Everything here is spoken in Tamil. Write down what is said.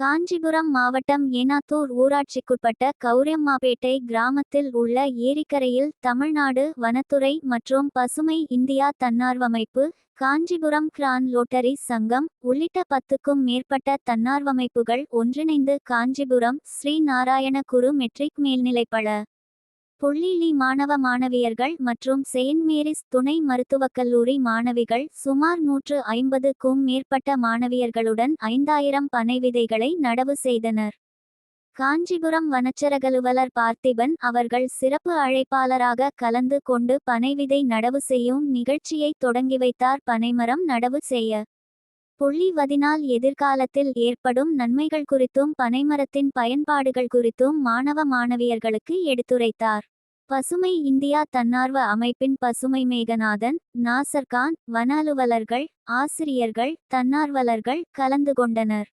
காஞ்சிபுரம் மாவட்டம் ஏனாத்தூர் ஊராட்சிக்குட்பட்ட கௌரியம்மாபேட்டை கிராமத்தில் உள்ள ஏரிக்கரையில் தமிழ்நாடு வனத்துறை மற்றும் பசுமை இந்தியா தன்னார்வமைப்பு காஞ்சிபுரம் கிரான் லோட்டரி சங்கம் உள்ளிட்ட பத்துக்கும் மேற்பட்ட தன்னார்வமைப்புகள் ஒன்றிணைந்து காஞ்சிபுரம் ஸ்ரீ நாராயண குரு மெட்ரிக் மேல்நிலைப்பள. புள்ளிலி மாணவ மாணவியர்கள் மற்றும் செயின்ட் மேரிஸ் துணை மருத்துவக் கல்லூரி மாணவிகள் சுமார் நூற்று ஐம்பதுக்கும் மேற்பட்ட மாணவியர்களுடன் ஐந்தாயிரம் பனை விதைகளை நடவு செய்தனர். காஞ்சிபுரம் வனச்சரகலுவலர் பார்த்திபன் அவர்கள் சிறப்பு அழைப்பாளராக கலந்து கொண்டு பனைவிதை நடவு செய்யும் நிகழ்ச்சியை தொடங்கி வைத்தார். பனைமரம் நடவு செய்ய புள்ளிவதினால் எதிர்காலத்தில் ஏற்படும் நன்மைகள் குறித்தும் பனைமரத்தின் பயன்பாடுகள் குறித்தும் மாணவ மாணவியர்களுக்கு எடுத்துரைத்தார். பசுமை இந்தியா தன்னார்வ அமைப்பின் பசுமை மேகநாதன் நாசர்கான் வன அலுவலர்கள் ஆசிரியர்கள் தன்னார்வலர்கள் கலந்து கொண்டனர்.